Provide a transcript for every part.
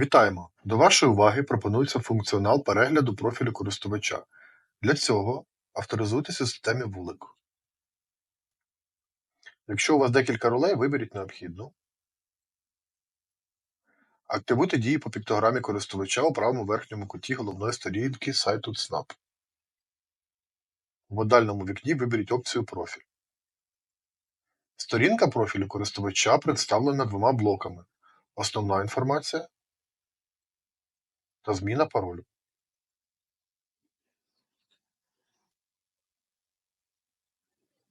Вітаємо! До вашої уваги пропонується функціонал перегляду профілю користувача. Для цього авторизуйтесь у системі вулик. Якщо у вас декілька ролей, виберіть необхідну. Активуйте дії по піктограмі користувача у правому верхньому куті головної сторінки сайту ЦНАП. В модальному вікні виберіть опцію Профіль. Сторінка профілю користувача представлена двома блоками: Основна інформація та зміна паролю.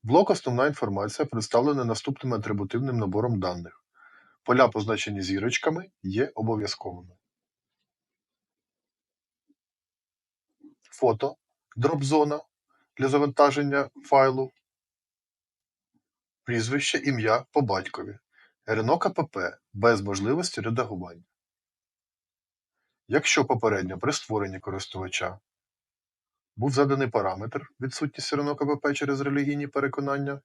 Блок Основна інформація представлений наступним атрибутивним набором даних. Поля, позначені зірочками, є обов'язковими. Фото, дроп-зона для завантаження файлу, прізвище, ім'я по батькові, РНО КПП без можливості редагування. Якщо попередньо при створенні користувача був заданий параметр відсутність РНО КПП через релігійні переконання,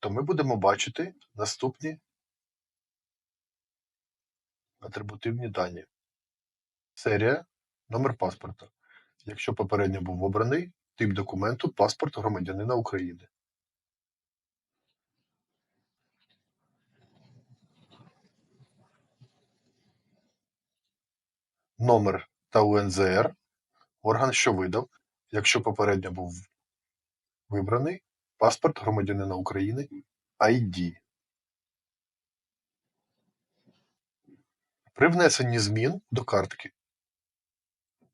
то ми будемо бачити наступні атрибутивні дані. Серія, номер паспорта. Якщо попередньо був обраний, тип документу паспорт громадянина України. Номер та УНЗР орган, що видав, якщо попередньо був вибраний паспорт громадянина України ID. При внесенні змін до картки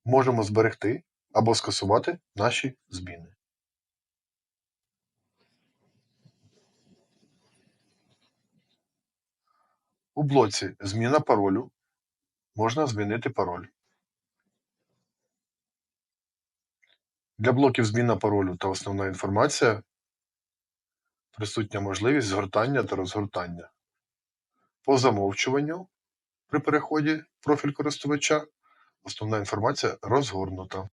можемо зберегти або скасувати наші зміни. У блоці Зміна паролю можна змінити пароль. Для блоків Зміна паролю та Основна інформація присутня можливість згортання та розгортання. По замовчуванню при переході в профіль користувача основна інформація розгорнута.